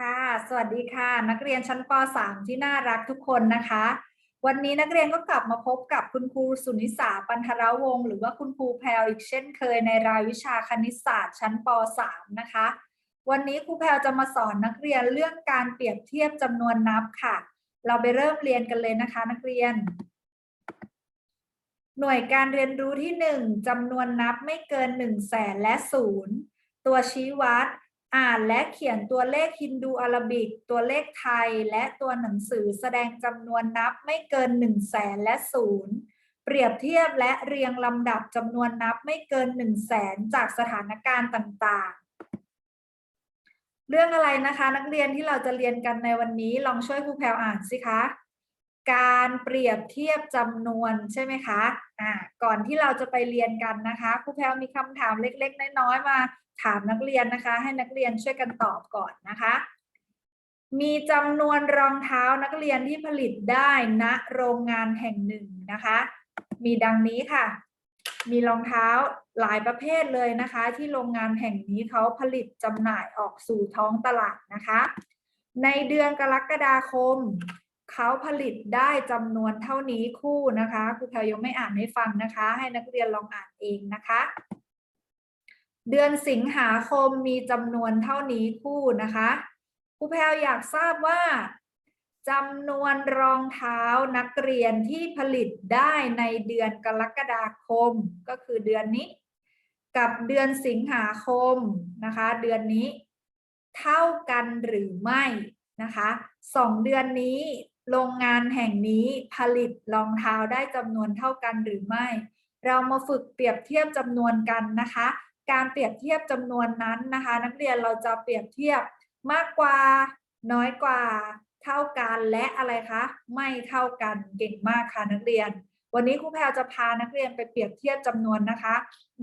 ค่ะ สวัสดีค่ะ นักเรียนชั้นป .3 ที่น่ารักทุกคนนะคะ วันนี้นักเรียนก็กลับมาพบกับคุณครูสุนิสาปันธรวงศ์หรือว่าคุณครูแพลวอีกเช่นเคยในรายวิชาคณิตศาสตร์ชั้นป .3 นะคะ วันนี้ครูแพลวจะมาสอนนักเรียนเรื่องการเปรียบเทียบจำนวนนับค่ะ เราไปเริ่มเรียนกันเลยนะคะ นักเรียน หน่วยการเรียนรู้ที่ 1จำนวนนับไม่เกิน1แสนและ0ตัวชี้วัด อ่านและเขียนตัวเลขฮินดูอาราบิก ตัวเลขไทย และตัวหนังสือแสดงจำนวนนับไม่เกิน1แสนและ0เปรียบเทียบและเรียงลำดับจำนวนนับไม่เกิน1แสนจากสถานการณ์ต่างๆ เรื่องอะไรนะคะนักเรียนที่เราจะเรียนกันในวันนี้ลองช่วยครูแพลวอ่านสิคะ การเปรียบเทียบจำนวนใช่ไหมคะอ่าก่อนที่เราจะไปเรียนกันนะคะครูแพลมีคำถามเล็ก ๆ น้อยๆมาถามนักเรียนนะคะ ให้นักเรียนช่วยกันตอบก่อนนะคะ มีจำนวนรองเท้านักเรียนที่ผลิตได้ณโรงงานแห่งหนึ่งนะคะ มีดังนี้ค่ะ มีรองเท้าหลายประเภทเลยนะคะ ที่โรงงานแห่งนี้เขาผลิตจำหน่ายออกสู่ท้องตลาดนะคะ ในเดือนกรกฎาคม เขาผลิตได้จำนวนเท่านี้คู่นะคะครูแพลยังไม่อ่านให้ฟังนะคะ ให้นักเรียนลองอ่านเองนะคะ เดือนสิงหาคมมีจำนวนเท่านี้คู่นะคะครูแพลอยากทราบว่าจำนวนรองเท้านักเรียนที่ผลิตได้ในเดือนกรกฎาคมก็คือเดือนนี้ กับเดือนสิงหาคมนะคะ เดือนนี้ เท่ากันหรือไม่นะคะสองเดือนนี้ โรงงานแห่งนี้ผลิตรองเท้าได้จำนวนเท่ากันหรือไม่ เรามาฝึกเปรียบเทียบจำนวนกันนะคะ การเปรียบเทียบจำนวนนั้นนะคะ นักเรียนเราจะเปรียบเทียบมากกว่า น้อยกว่า เท่ากันและอะไรคะไม่เท่ากันเก่งมากค่ะนักเรียน วันนี้ครูแพลจะพานักเรียนไปเปรียบเทียบจำนวนนะคะ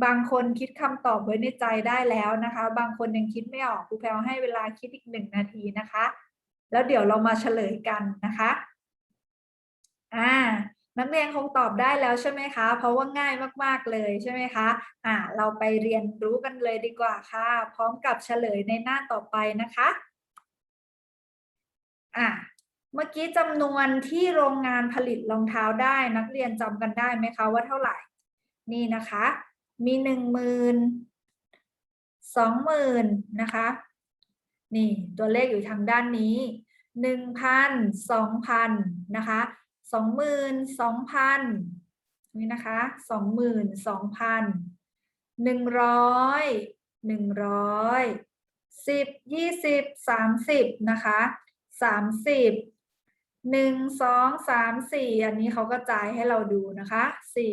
บางคนคิดคำตอบไว้ในใจได้แล้วนะคะ บางคนยังคิดไม่ออกครูแพลให้เวลาคิดอีกหนึ่งนาทีนะคะ แล้วเดี๋ยวเรามาเฉลยกันนะคะอ่านักเรียนคงตอบได้แล้วใช่ไหมคะ เพราะว่าง่ายมากๆเลยใช่ไหมคะอ่าเราไปเรียนรู้กันเลยดีกว่าค่ะ พร้อมกับเฉลยในหน้าต่อไปนะคะอ่าเมื่อกี้จำนวนที่โรงงานผลิตรองเท้าได้ นักเรียนจำกันได้ไหมคะว่าเท่าไหร่ นี่นะคะ มีหนึ่งหมื่นสองหมื่นนะคะ นี่ตัวเลขอยู่ทางด้านนี้หนึ่งพันสองพันนะคะสองหมื่นสองพันนี่นะคะสองหมื่นสองพันหนึ่งร้อยหนึ่งร้อยสิบยี่สิบสามสิบนะคะสามสิบหนึ่งสองสามสี่อันนี้เขาก็จ่ายให้เราดูนะคะสี่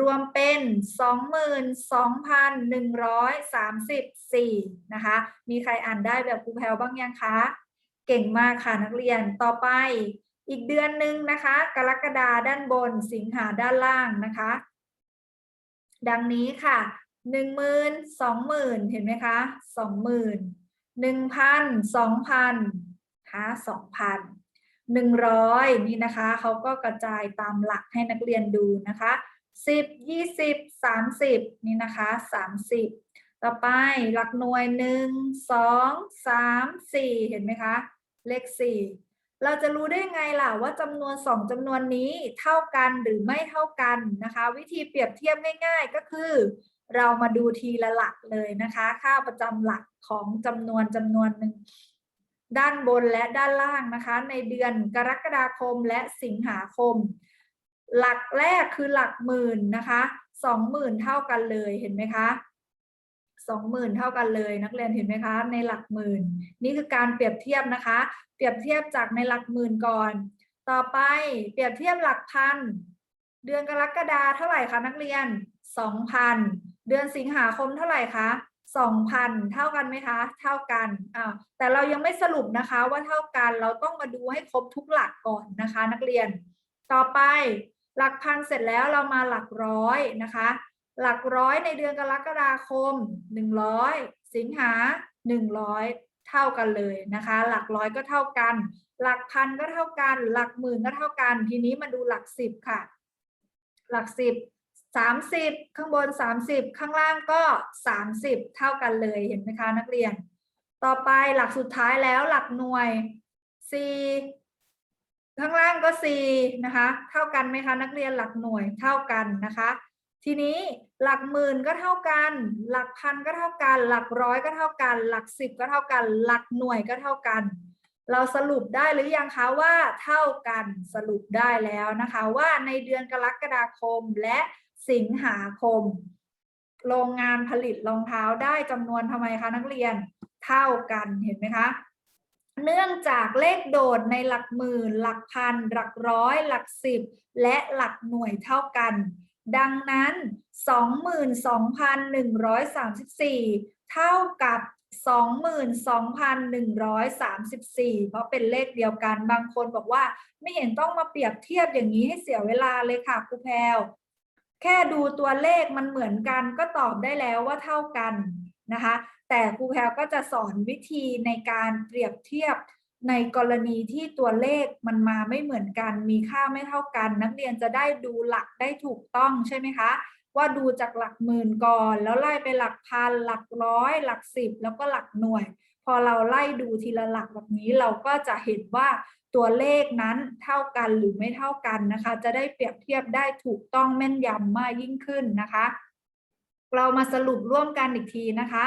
รวมเป็นสองหมื่นสองพันหนึ่งร้อยสามสิบสี่นะคะ มีใครอ่านได้แบบครูแพลวบ้างยังคะ เก่งมากค่ะนักเรียน ต่อไปอีกเดือนหนึ่งนะคะ กรกฎาด้านบน สิงหาด้านล่างนะคะ ดังนี้ค่ะหนึ่งหมื่นสองหมื่นเห็นไหมคะสองหมื่นหนึ่งพันสองพันค่ะสองพันหนึ่งร้อยนี่นะคะ เขาก็กระจายตามหลักให้นักเรียนดูนะคะ สิบยี่สิบสามสิบนี่นะคะสามสิบต่อไปหลักหน่วยหนึ่งสองสามสี่เห็นไหมคะ เลขสี่เราจะรู้ได้ไงล่ะว่าจำนวนสองจำนวนนี้เท่ากันหรือไม่เท่ากันนะคะ วิธีเปรียบเทียบง่าย ๆ ก็คือ เรามาดูทีละหลักเลยนะคะ ค่าประจำหลักของจำนวนจำนวนหนึ่งด้านบนและด้านล่างนะคะ ในเดือนกรกฎาคมและสิงหาคม หลักแรกคือหลักหมื่นนะคะสองหมื่นเท่ากันเลยเห็นไหมคะสองหมื่นเท่ากันเลยนักเรียนเห็นไหมคะ ในหลักหมื่น นี่คือการเปรียบเทียบนะคะ เปรียบเทียบจากในหลักหมื่นก่อน ต่อไปเปรียบเทียบหลักพัน เดือนกรกฎาเท่าไหร่คะนักเรียนสองพันเดือนสิงหาคมเท่าไหร่คะสองพันเท่ากันไหมคะ เท่ากันอ่าแต่เรายังไม่สรุปนะคะว่าเท่ากันเราต้องมาดูให้ครบทุกหลักก่อนนะคะ นักเรียน ต่อไป หลักพันเสร็จแล้วเรามาหลักร้อยนะคะ หลักร้อยในเดือนกรกฎาคมหนึ่งร้อยสิงหาหนึ่งร้อยเท่ากันเลยนะคะ หลักร้อยก็เท่ากัน หลักพันก็เท่ากัน หลักหมื่นก็เท่ากัน ทีนี้มาดูหลักสิบค่ะ หลักสิบสามสิบข้างบนสามสิบข้างล่างก็สามสิบเท่ากันเลยเห็นไหมคะนักเรียน ต่อไปหลักสุดท้ายแล้วหลักหน่วย 4 ข้างล่างก็ 4 นะคะ เท่ากันไหมคะ นักเรียนหลักหน่วยเท่ากันนะคะ ทีนี้หลักหมื่นก็เท่ากัน หลักพันก็เท่ากัน หลักร้อยก็เท่ากัน หลักสิบก็เท่ากัน หลักหน่วยก็เท่ากัน เราสรุปได้หรือยังคะว่าเท่ากันสรุปได้แล้วนะคะว่าในเดือนกรกฎาคมและสิงหาคม โรงงานผลิตรองเท้าได้จำนวนทำไมคะนักเรียน เท่ากันเห็นไหมคะ เนื่องจากเลขโดดในหลักหมื่น หลักพัน หลักร้อย หลักสิบ และหลักหน่วยเท่ากัน ดังนั้น 22,134 เท่ากับ 22,134 เพราะเป็นเลขเดียวกัน บางคนบอกว่าไม่เห็นต้องมาเปรียบเทียบอย่างนี้ให้เสียเวลาเลยค่ะครูแพรวแค่ดูตัวเลขมันเหมือนกันก็ตอบได้แล้วว่าเท่ากันนะคะ แต่ครูแพรวก็จะสอนวิธีในการเปรียบเทียบในกรณีที่ตัวเลขมันมาไม่เหมือนกัน มีค่าไม่เท่ากัน นักเรียนจะได้ดูหลักได้ถูกต้องใช่ไหมคะ ว่าดูจากหลักหมื่นก่อน แล้วไล่ไปหลักพัน หลักร้อย หลักสิบ แล้วก็หลักหน่วย พอเราไล่ดูทีละหลักแบบนี้เราก็จะเห็นว่าตัวเลขนั้นเท่ากันหรือไม่เท่ากันนะคะ จะได้เปรียบเทียบได้ถูกต้องแม่นยำมากยิ่งขึ้นนะคะ เรามาสรุปร่วมกันอีกทีนะคะ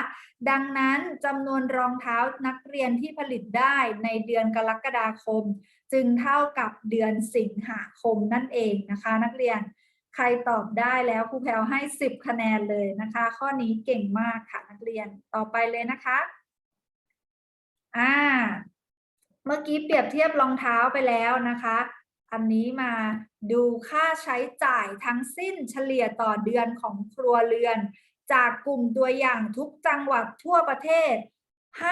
ดังนั้นจำนวนรองเท้านักเรียนที่ผลิตได้ในเดือนกรกฎาคม จึงเท่ากับเดือนสิงหาคมนั่นเองนะคะ นักเรียนใครตอบได้แล้วครูแพลวให้ 10 คะแนนเลยนะคะ ข้อนี้เก่งมากค่ะนักเรียนต่อไปเลยนะคะอ่าเมื่อกี้เปรียบเทียบรองเท้าไปแล้วนะคะ อันนี้มาดูค่าใช้จ่ายทั้งสิ้นเฉลี่ยต่อเดือนของครัวเรือน จากกลุ่มตัวอย่างทุกจังหวัดทั่วประเทศ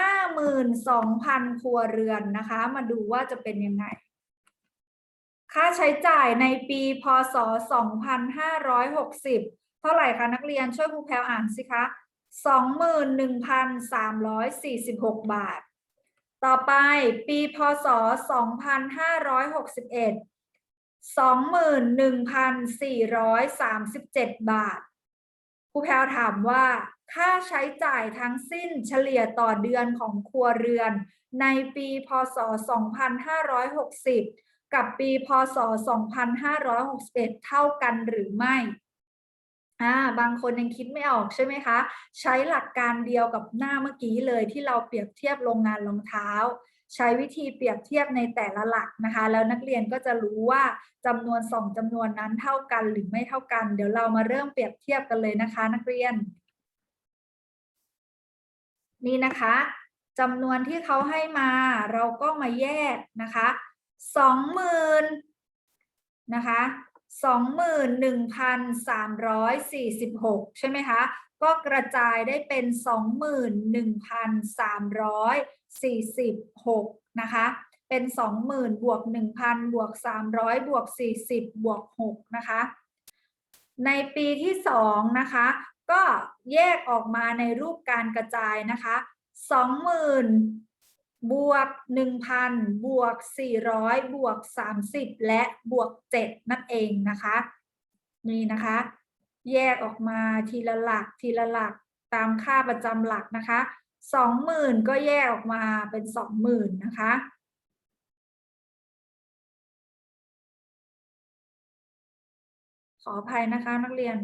52,000 ครัวเรือนนะคะ มาดูว่าจะเป็นยังไง ค่าใช้จ่ายในปีพศ 2560 เท่าไหร่คะนักเรียนช่วยครูแพลวอ่านสิคะ 21,346 บาท ต่อไปปีพศ 2561 21,437 บาทครูแพลวถามว่า ค่าใช้จ่ายทั้งสิ้นเฉลี่ยต่อเดือนของครัวเรือน ในปีพศ 2560 กับปีพศ 2561 เท่ากันหรือไม่ อ่าบางคนยังคิดไม่ออกใช่ไหมคะ ใช้หลักการเดียวกับหน้าเมื่อกี้เลยที่เราเปรียบเทียบโรงงานรองเท้า ใช้วิธีเปรียบเทียบในแต่ละหลักนะคะ แล้วนักเรียนก็จะรู้ว่าจำนวนสองจำนวนนั้นเท่ากันหรือไม่เท่ากัน เดี๋ยวเรามาเริ่มเปรียบเทียบกันเลยนะคะ นักเรียน นี่นะคะจำนวนที่เขาให้มาเราก็มาแยกนะคะสองหมื่นนะคะ สองหมื่นหนึ่งพันสามร้อยสี่สิบหกใช่ไหมคะ ก็กระจายได้เป็นสองหมื่นหนึ่งพันสามร้อยสี่สิบหกนะคะ เป็นสองหมื่นบวกหนึ่งพันบวกสามร้อยบวกสี่สิบบวกหกนะคะ ในปีที่สองนะคะ ก็แยกออกมาในรูปการกระจายนะคะสองหมื่น บวกหนึ่งพันบวกสี่ร้อยบวกสามสิบและบวกเจ็ดนั่นเองนะคะ นี่นะคะ แยกออกมาทีละหลักทีละหลักตามค่าประจำหลักนะคะสองหมื่นก็แยกออกมาเป็นสองหมื่นนะคะขออภัยนะคะนักเรียน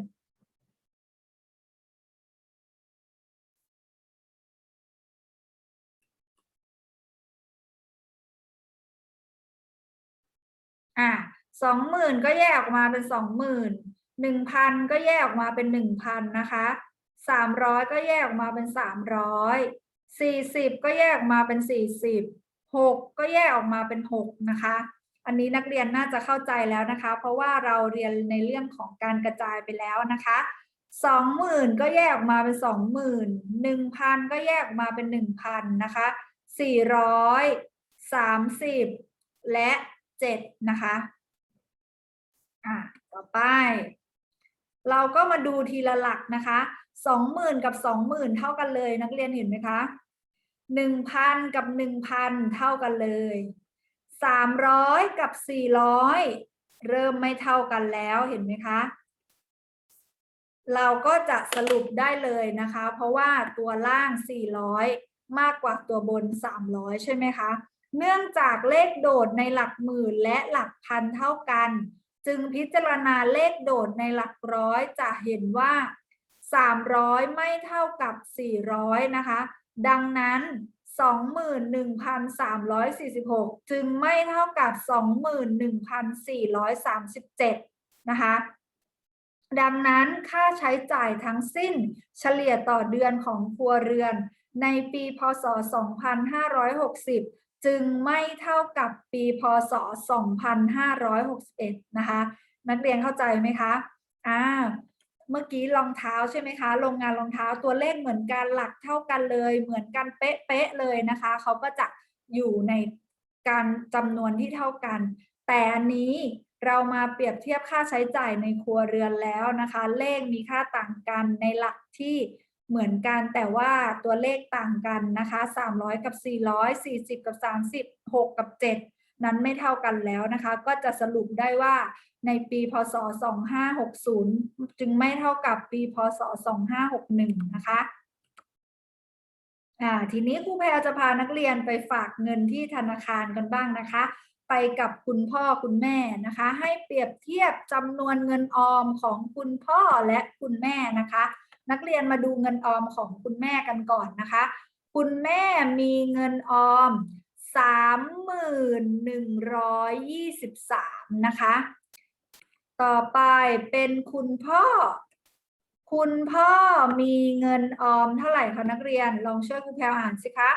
อะสองหมื่นก็แยกออกมาเป็นสองหมื่นหนึ่งพันก็แยกออกมาเป็นหนึ่งพันนะคะสามร้อยก็แยกออกมาเป็นสามร้อยสี่สิบก็แยกออกมาเป็นสี่สิบหกก็แยกออกมาเป็นหกนะคะ อันนี้นักเรียนน่าจะเข้าใจแล้วนะคะ เพราะว่าเราเรียนในเรื่องของการกระจายไปแล้วนะคะสองหมื่นก็แยกออกมาเป็นสองหมื่นหนึ่งพันก็แยกออกมาเป็นหนึ่งพันนะคะสี่ร้อยสามสิบและ เจ็ดนะคะอะต่อไป เราก็มาดูทีละหลักนะคะสองหมื่นกับสองหมื่นเท่ากันเลยนักเรียนเห็นไหมคะหนึ่งพันกับหนึ่งพันเท่ากันเลยสามร้อยกับสี่ร้อยเริ่มไม่เท่ากันแล้วเห็นไหมคะ เราก็จะสรุปได้เลยนะคะ เพราะว่าตัวล่างสี่ร้อยมากกว่าตัวบน 300 ใช่ไหมคะ เนื่องจากเลขโดดในหลักหมื่นและหลักพันเท่ากัน จึงพิจารณาเลขโดดในหลักร้อยจะเห็นว่า 300 ไม่เท่ากับ 400 นะคะ ดังนั้น 21,346 จึงไม่เท่ากับ 21,437 นะคะดังนั้นค่าใช้จ่ายทั้งสิ้นเฉลี่ยต่อเดือนของครัวเรือน ในปีพศ 2560 จึงไม่เท่ากับปีพศ 2561 นะคะ นักเรียนเข้าใจไหมคะอ่าเมื่อกี้รองเท้าใช่ไหมคะ โรงงานรองเท้าตัวเลขเหมือนกันหลักเท่ากันเลย เหมือนกันเป๊ะๆเลยนะคะ เขาก็จะอยู่ในการจำนวนที่เท่ากัน แต่อันนี้เรามาเปรียบเทียบค่าใช้จ่ายในครัวเรือนแล้วนะคะ เลขมีค่าต่างกันในหลักที่ เหมือนกันแต่ว่าตัวเลขต่างกันนะคะ 300 กับ 400 40 กับ 30 6 กับ 7 นั้นไม่เท่ากันแล้วนะคะ ก็จะสรุปได้ว่าในปีพศ 2560 จึงไม่เท่ากับปีพศ 2561 นะคะอ่าทีนี้ครูแพรจะพานักเรียนไปฝากเงินที่ธนาคารกันบ้างนะคะ ไปกับคุณพ่อคุณแม่นะคะ ให้เปรียบเทียบจำนวนเงินออมของคุณพ่อและคุณแม่นะคะ นักเรียนมาดูเงินออมของคุณแม่กันก่อนนะคะ คุณแม่มีเงินออม 3,123 นะคะ ต่อไปเป็นคุณพ่อ คุณพ่อมีเงินออมเท่าไหร่คะนักเรียน ลองช่วยครูแพรวอ่านสิคะ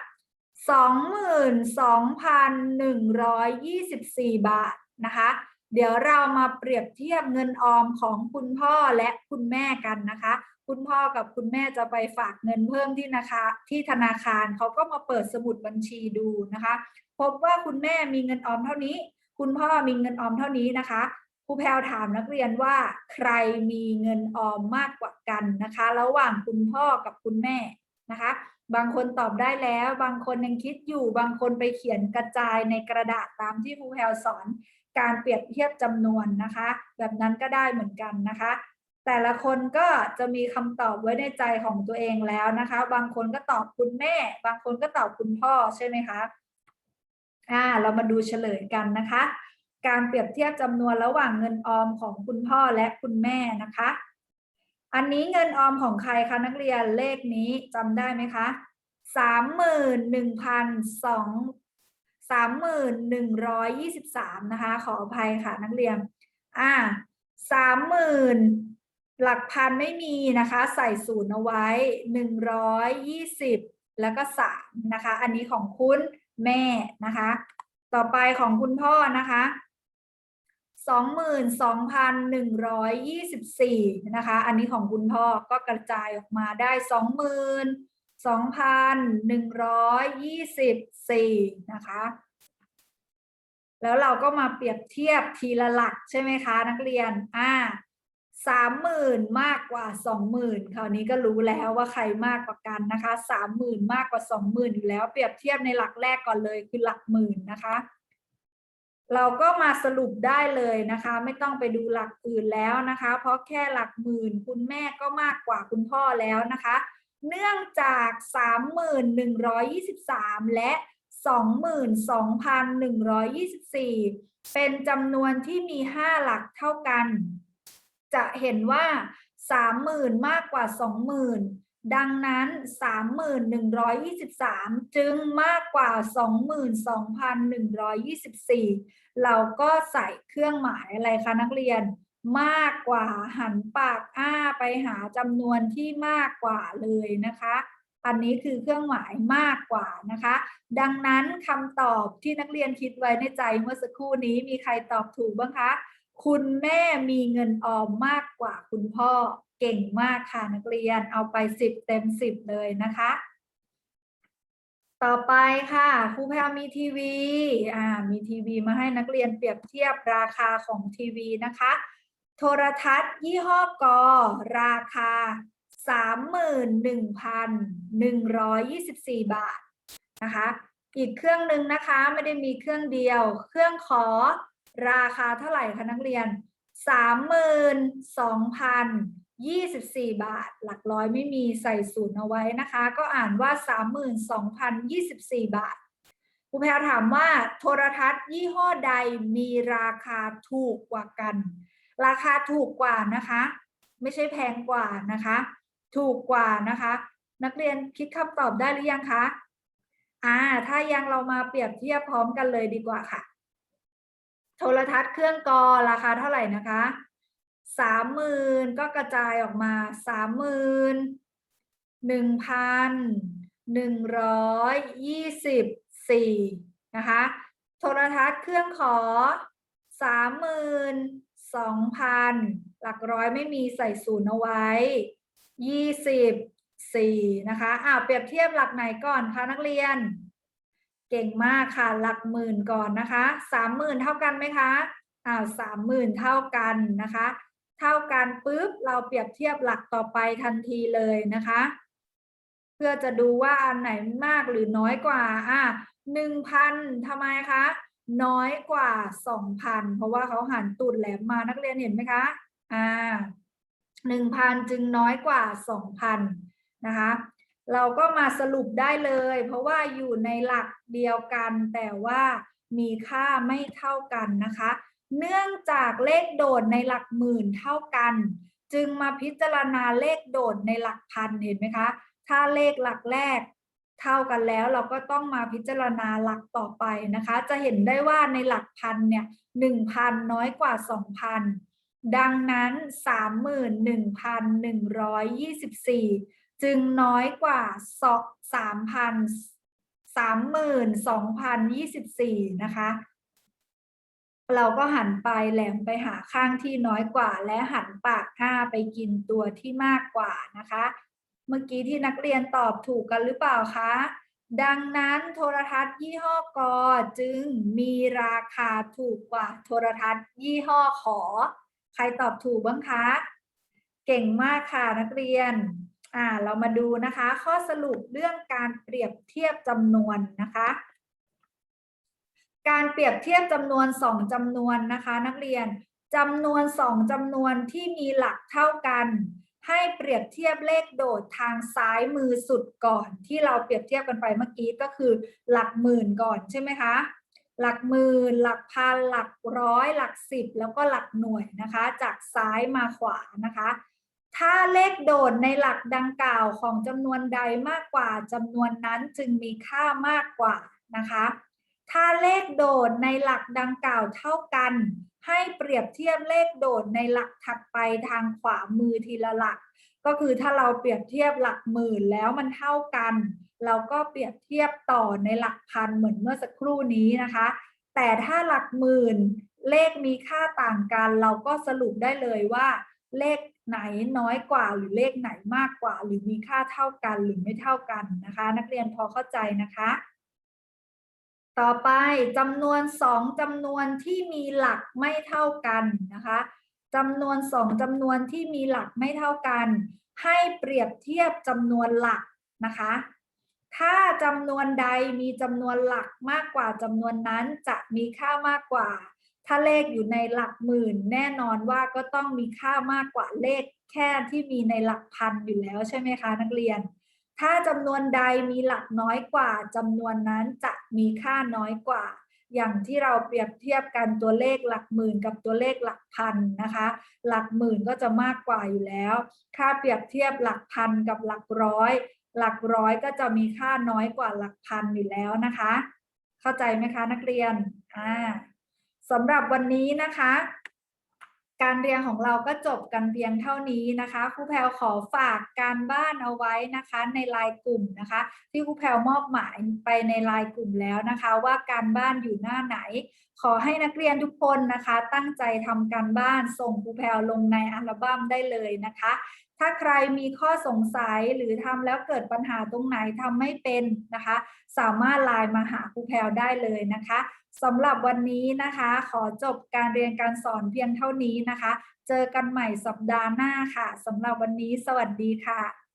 สองหมื่นสองพันหนึ่งร้อยยี่สิบสี่บาทนะคะ เดี๋ยวเรามาเปรียบเทียบเงินออมของคุณพ่อและคุณแม่กันนะคะ คุณพ่อกับคุณแม่จะไปฝากเงินเพิ่มที่นะคะที่ธนาคารเขาก็มาเปิดสมุดบัญชีดูนะคะ พบว่าคุณแม่มีเงินออมเท่านี้ คุณพ่อมีเงินออมเท่านี้นะคะครูแพลวถามนักเรียนว่าใครมีเงินออมมากกว่ากันนะคะ ระหว่างคุณพ่อกับคุณแม่นะคะ บางคนตอบได้แล้ว บางคนยังคิดอยู่ บางคนไปเขียนกระจายในกระดาษตามที่ครูแพลวสอนการเปรียบเทียบจำนวนนะคะ แบบนั้นก็ได้เหมือนกันนะคะ แต่ละคนก็จะมีคำตอบไว้ในใจของตัวเองแล้วนะคะ บางคนก็ตอบคุณแม่ บางคนก็ตอบคุณพ่อใช่ไหมคะอ่าเรามาดูเฉลยกันนะคะ การเปรียบเทียบจำนวนระหว่างเงินออมของคุณพ่อและคุณแม่นะคะ อันนี้เงินออมของใครคะนักเรียนเลขนี้จำได้ไหมคะสามหมื่นหนึ่งพันสองสามหมื่นหนึ่งร้อยยี่สิบสามนะคะ ขออภัยค่ะนักเรียน อ่าสามหมื่น หลักพันไม่มีนะคะใส่ศูนย์เอาไว้หนึ่งร้อยยี่สิบแล้วก็สามนะคะ อันนี้ของคุณแม่นะคะ ต่อไปของคุณพ่อนะคะสองหมื่นสองพันหนึ่งร้อยยี่สิบสี่นะคะ อันนี้ของคุณพ่อก็กระจายออกมาได้สองหมื่นสองพันหนึ่งร้อยยี่สิบสี่นะคะ แล้วเราก็มาเปรียบเทียบทีละหลักใช่ไหมคะ นักเรียนอ่า สามหมื่นมากกว่าสองหมื่นคราวนี้ก็รู้แล้วว่าใครมากกว่ากันนะคะสามหมื่นมากกว่าสองหมื่นอยู่แล้วเปรียบเทียบในหลักแรกก่อนเลยคือหลักหมื่นนะคะ เราก็มาสรุปได้เลยนะคะ ไม่ต้องไปดูหลักอื่นแล้วนะคะ เพราะแค่หลักหมื่นคุณแม่ก็มากกว่าคุณพ่อแล้วนะคะ เนื่องจาก 3,123 และ 22,124 เป็นจำนวนที่มี 5 หลักเท่ากัน จะเห็นว่า 30,000 มากกว่า 20,000 ดังนั้น 3,123 จึงมากกว่า 22,124 เราก็ใส่เครื่องหมายอะไรคะนักเรียนมากกว่าหันปากอ้าไปหาจำนวนที่มากกว่าเลยนะคะ อันนี้คือเครื่องหมายมากกว่านะคะ ดังนั้นคำตอบที่นักเรียนคิดไว้ในใจเมื่อสักครู่นี้มีใครตอบถูกบ้างคะ คุณแม่มีเงินออมมากกว่าคุณพ่อเก่งมากค่ะนักเรียนเอาไปสิบเต็มสิบเลยนะคะ ต่อไปค่ะครูแพรมีทีวีอ่ามีทีวีมาให้นักเรียนเปรียบเทียบราคาของทีวีนะคะ โทรทัศน์ยี่ห้อกอราคา 31,124 บาทนะคะ อีกเครื่องหนึ่งนะคะไม่ได้มีเครื่องเดียว เครื่องขอ ราคาเท่าไหร่คะนักเรียน 32,024 บาท หลักร้อยไม่มีใส่ศูนย์เอาไว้นะคะ ก็อ่านว่า 32,024 บาทครูแพรถามว่าโทรทัศน์ยี่ห้อใดมีราคาถูกกว่ากัน ราคาถูกกว่านะคะ ไม่ใช่แพงกว่านะคะ ถูกกว่านะคะ นักเรียนคิดคำตอบได้หรือยังคะอ่าถ้ายังเรามาเปรียบเทียบพร้อมกันเลยดีกว่าค่ะ โทรทัศน์เครื่องกอราคาเท่าไหร่นะคะสามหมื่นก็กระจายออกมาสามหมื่นหนึ่งพันหนึ่งร้อยยี่สิบสี่นะคะ โทรทัศน์เครื่องขอสามหมื่นสองพันหลักร้อยไม่มีใส่ศูนย์เอาไว้ยี่สิบสี่นะคะ อ่าเปรียบเทียบหลักไหนก่อนคะนักเรียน เก่งมากค่ะ หลักหมื่นก่อนนะคะสามหมื่นเท่ากันไหมคะอ้าวสามหมื่นเท่ากันนะคะ เท่ากันปุ๊บเราเปรียบเทียบหลักต่อไปทันทีเลยนะคะ เพื่อจะดูว่าอันไหนมากหรือน้อยกว่าอะหนึ่งพันทำไมคะน้อยกว่าสองพันเพราะว่าเขาหันตูดแหลมมานักเรียนเห็นไหมคะอ่าหนึ่งพันจึงน้อยกว่าสองพันนะคะ เราก็มาสรุปได้เลย เพราะว่าอยู่ในหลักเดียวกัน แต่ว่ามีค่าไม่เท่ากันนะคะ เนื่องจากเลขโดดในหลักหมื่นเท่ากัน จึงมาพิจารณาเลขโดดในหลักพันเห็นไหมคะ ถ้าเลขหลักแรกเท่ากันแล้วเราก็ต้องมาพิจารณาหลักต่อไปนะคะ จะเห็นได้ว่าในหลักพันเนี่ยหนึ่งพันน้อยกว่าสองพันดังนั้นสามหมื่นหนึ่งพันหนึ่งร้อยยี่สิบสี่ จึงน้อยกว่าสามพันสามหมื่นสองพันยี่สิบสี่นะคะ เราก็หันไปแหลมไปหาข้างที่น้อยกว่า และหันปากห้าไปกินตัวที่มากกว่านะคะ เมื่อกี้ที่นักเรียนตอบถูกกันหรือเปล่าคะ ดังนั้นโทรทัศน์ยี่ห้อกอจึงมีราคาถูกกว่าโทรทัศน์ยี่ห้อขอ ใครตอบถูกบ้างคะ เก่งมากค่ะนักเรียน อ่าเรามาดูนะคะ ข้อสรุปเรื่องการเปรียบเทียบจำนวนนะคะ การเปรียบเทียบจำนวนสองจำนวนนะคะ นักเรียนจำนวนสองจำนวนที่มีหลักเท่ากัน ให้เปรียบเทียบเลขโดดทางซ้ายมือสุดก่อน ที่เราเปรียบเทียบกันไปเมื่อกี้ก็คือ หลักหมื่นก่อนใช่ไหมคะหลักหมื่นหลักพันหลักร้อย หลักสิบแล้วก็หลักหน่วยนะคะ จากซ้ายมาขวานะคะ ถ้าเลขโดดในหลักดังกล่าวของจำนวนใดมากกว่าจำนวนนั้นจึงมีค่ามากกว่านะคะ ถ้าเลขโดดในหลักดังกล่าวเท่ากัน ให้เปรียบเทียบเลขโดดในหลักถัดไปทางขวามือทีละหลัก ก็คือถ้าเราเปรียบเทียบหลักหมื่นแล้วมันเท่ากัน เราก็เปรียบเทียบต่อในหลักพันเหมือนเมื่อสักครู่นี้นะคะ แต่ถ้าหลักหมื่นเลขมีค่าต่างกัน เราก็สรุปได้เลยว่าเลข ไหนน้อยกว่าหรือเลขไหนมากกว่า หรือมีค่าเท่ากันหรือไม่เท่ากันนะคะ นักเรียนพอเข้าใจนะคะ ต่อไปจำนวนสองจำนวนที่มีหลักไม่เท่ากันนะคะจำนวนสองจำนวนที่มีหลักไม่เท่ากัน ให้เปรียบเทียบจำนวนหลักนะคะ ถ้าจำนวนใดมีจำนวนหลักมากกว่าจำนวนนั้นจะมีค่ามากกว่า ถ้าเลขอยู่ในหลักหมื่น แน่นอนว่าก็ต้องมีค่ามากกว่าเลขแค่ที่มีในหลักพันอยู่แล้วใช่ไหมคะนักเรียน ถ้าจำนวนใดมีหลักน้อยกว่าจำนวนนั้นจะมีค่าน้อยกว่า อย่างที่เราเปรียบเทียบกันตัวเลขหลักหมื่นกับตัวเลขหลักพันนะคะ หลักหมื่นก็จะมากกว่าอยู่แล้ว ค่าเปรียบเทียบหลักพันกับหลักร้อย หลักร้อยก็จะมีค่าน้อยกว่าหลักพันอยู่แล้วนะคะ เข้าใจไหมคะนักเรียนอ่า สำหรับวันนี้นะคะ การเรียนของเราก็จบกันเพียงเท่านี้นะคะครูแพลขอฝากการบ้านเอาไว้นะคะในไลน์กลุ่มนะคะ ที่ครูแพลมอบหมายไปในไลน์กลุ่มแล้วนะคะ ว่าการบ้านอยู่หน้าไหน ขอให้นักเรียนทุกคนนะคะ ตั้งใจทำการบ้านส่งครูแพลลงในอัลบั้มได้เลยนะคะ ถ้าใครมีข้อสงสัยหรือทำแล้วเกิดปัญหาตรงไหนทำไม่เป็นนะคะ สามารถไลน์มาหาครูแพลได้เลยนะคะ สำหรับวันนี้นะคะ ขอจบการเรียนการสอนเพียงเท่านี้นะคะ เจอกันใหม่สัปดาห์หน้าค่ะสำหรับวันนี้สวัสดีค่ะ